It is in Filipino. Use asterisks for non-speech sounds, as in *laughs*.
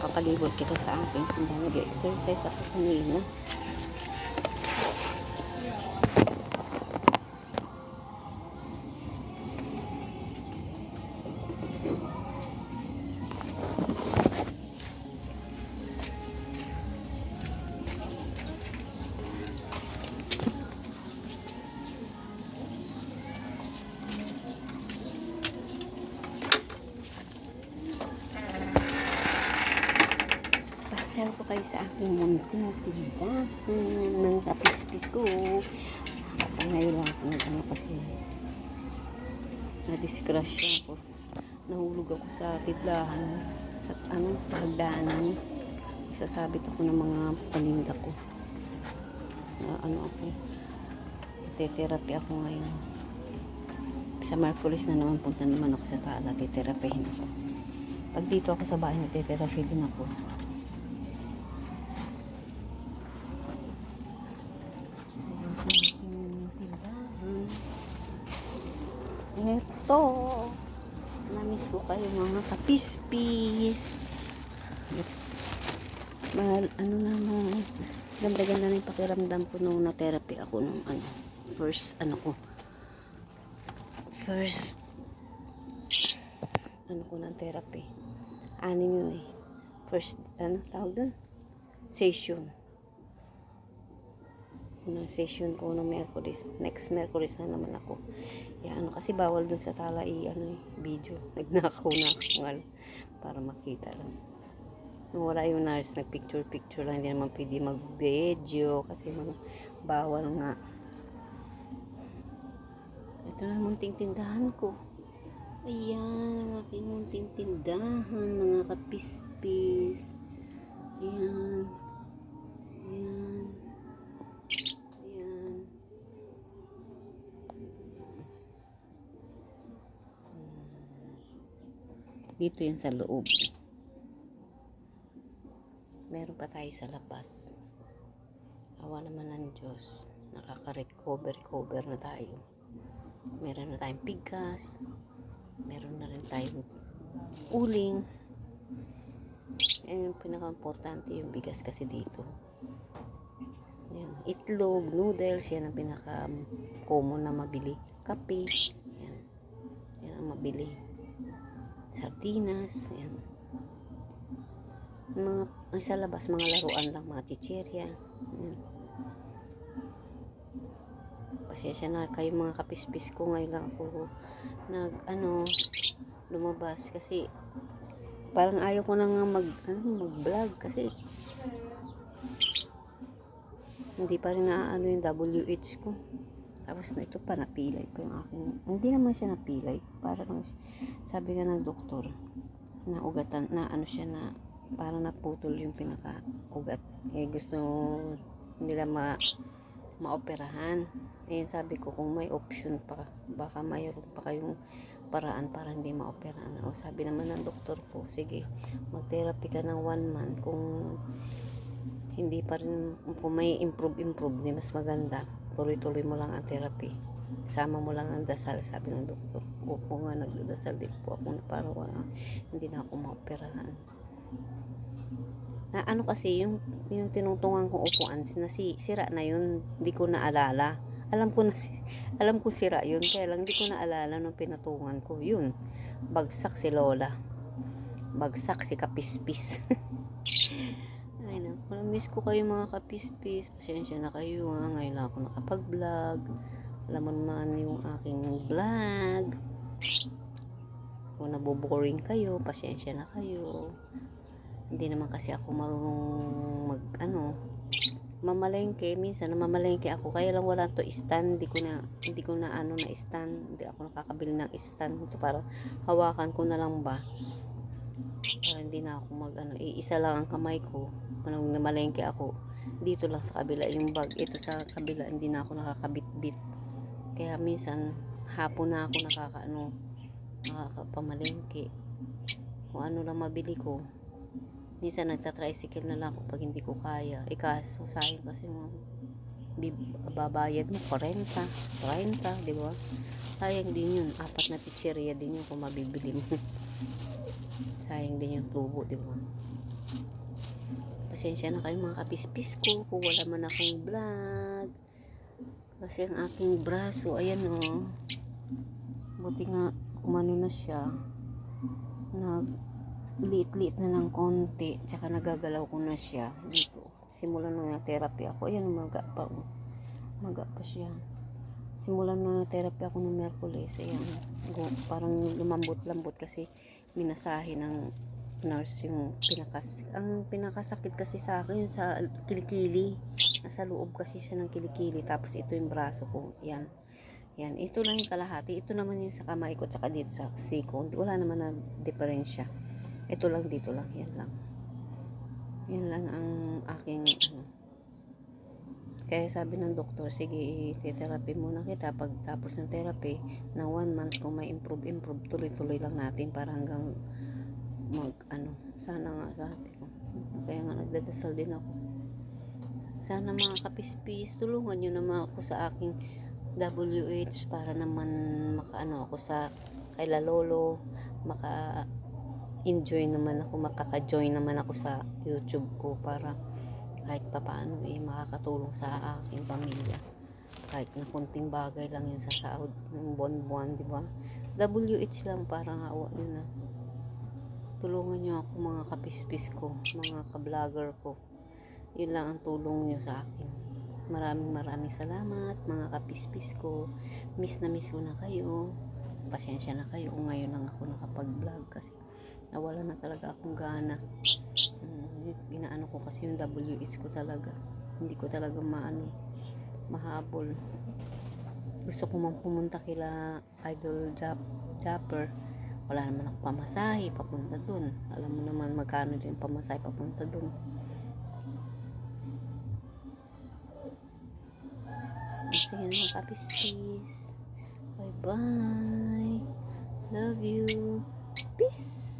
Papalibot kita sa akin. Hindi nag-exercise ako kanina. Pasyal ko kayo sa aking munting tindahan ng tapispis ko. Ngayon lang ako nag ano kasi na-disgrasya ako. Nahulog ako sa tidlahan sa ano sa hagdanan. Isasabit ako ng mga palinda ko. Na ano ako. Therapy ako ngayon. Sa Mercury's na naman punta naman ako sa Tala. Titerapihin ako. Pag dito ako sa bahay, nagtitherapy din ako. Ito. Namiss ko kayo mga kapispis. Mahal, ano naman. Ganda-ganda na yung pakiramdam ko nung na-therapy ako nung ano. First, ano ko. First, ano ko ng therapy. Anim yun eh. First, ano tawag doon? Session na session ko ng Mercury's. Next Mercury's na naman ako. Yan, ano, kasi bawal dun sa tala i ano, eh, video. *laughs* Nagnakaw na ako ano, para makita lang. Nung wala yung nurse, nagpicture-picture lang. Hindi naman pwede mag-video kasi mga bawal nga. Ito na munting tindahan ko. Ayan, ang munting tindahan, mga kapispis. Ayan. Ayan. Ayan. Dito yan sa loob. Meron pa tayo sa labas. Awa naman ng Diyos. Nakaka-recover, recover na tayo. Meron na tayong pigas. Meron na rin tayong uling. Yung pinaka-importante yung bigas kasi dito. Yan. Itlog, noodles, yan ang pinaka-common na mabili. Kape, yan. Yan ang mabili. Sardinas, yan. Mga, ay sa labas, mga laruan lang, mga chichirya. Yan. Pasensya na kayo mga kapispis ko ngayon lang ako nag ano lumabas kasi parang ayaw ko na nga mag ano, mag vlog kasi hindi pa rin naaano yung WH ko. Tapos na ito pa, napilay pa yung aking, hindi naman siya napilay. Para lang, siya- sabi nga ng doktor, na ugatan, na ano siya na, para naputol yung pinaka-ugat. Eh, gusto nila ma, maoperahan. Eh, sabi ko, kung may option pa, baka mayroon pa kayong paraan para hindi maoperahan. O, sabi naman ng doktor ko, sige, mag-therapy ka ng one month. Kung hindi pa rin, kung may improve-improve, di mas maganda. Tuloy-tuloy mo lang ang therapy. Sama mo lang ang dasal, sabi ng doktor. Opo nga, nagdadasal din po ako na para wala, hindi na ako maoperahan. Na ano kasi, yung, yung tinungtungan kong upuan, na si, sira na yun, hindi ko naalala. Alam ko na *laughs* alam ko sira yun, kaya lang hindi ko naalala nung pinatungan ko. Yun, bagsak si Lola. Bagsak si Kapispis. *laughs* Ay naku, miss ko kayo mga kapispis. Pasensya na kayo ha. Ngayon lang ako nakapag-vlog. Alam mo naman yung aking vlog. Kung naboboring kayo, pasensya na kayo. Hindi naman kasi ako marunong mag, ano, mamalengke. Minsan namamalengke ako. Kaya lang wala to stand. Hindi ko na, hindi ko na ano na stand. Hindi ako nakakabili ng stand. Ito para hawakan ko na lang ba para hindi na ako mag ano, iisa lang ang kamay ko nung namalengke ako. Dito lang sa kabila yung bag. Ito sa kabila hindi na ako nakakabit-bit. Kaya minsan hapon na ako nakakaano nakakapamalengke kung ano lang mabili ko. Minsan nagta-tricycle na lang ako pag hindi ko kaya. Ikas sayang kasi mga babayad mo 40 30 di ba? Sayang din yun. Apat na pizzeria din yun kung mabibili mo *laughs* sayang din yung tubo, di ba? Pasensya na kayo mga kapispis ko kung wala man akong vlog. Kasi ang aking braso, ayan o. Oh, buti nga kumano na siya. Nag liit-liit na ng konti. Tsaka nagagalaw ko na siya. Dito. Simulan na nga therapy ako. Ayan, maga pa. Oh. Maga pa siya. Simulan na therapy ako ng Merkulis. Ayan. Go, parang lumambot-lambot kasi minasahe ng nurse yung pinakas ang pinakasakit kasi sa akin yung sa kilikili. Nasa loob kasi siya ng kilikili tapos ito yung braso ko. Yan. Yan. Ito lang yung kalahati. Ito naman yung sa kamay ko tsaka dito sa siko. Wala naman na diferensya. Ito lang dito lang. Yan lang. Yan lang ang aking ano kaya sabi ng doktor sige i-therapy muna kita. Pag tapos ng therapy na one month kung may improve improve tuloy tuloy lang natin para hanggang mag ano sana nga sabi ko. Kaya nga nagdadasal din ako. Sana mga kapispis tulungan nyo naman ako sa aking WH para naman makaano ako sa kay Lolo maka enjoy naman ako makaka-join naman ako sa YouTube ko para kahit papaano eh makakatulong sa aking pamilya. Kahit na kunting bagay lang yun sa sahod ng buwan-buwan di ba? WH lang para nga awa nyo na. Tulungan nyo ako mga kapispis ko mga ka-vlogger ko. Yun lang ang tulong nyo sa akin. Maraming maraming salamat mga kapispis ko. Miss na miss ko na kayo. Pasensya na kayo ngayon lang ako nakapag-vlog kasi nawala na talaga akong gana. Um, ginaano ko kasi yung WH ko talaga. Hindi ko talaga maano mahabol. Gusto ko man pumunta kila Idol Jap Japper. Wala naman ako pamasahe papunta dun. Alam mo naman magkano din pamasahe papunta dun. Sige na mga kapis bye bye love you. Peace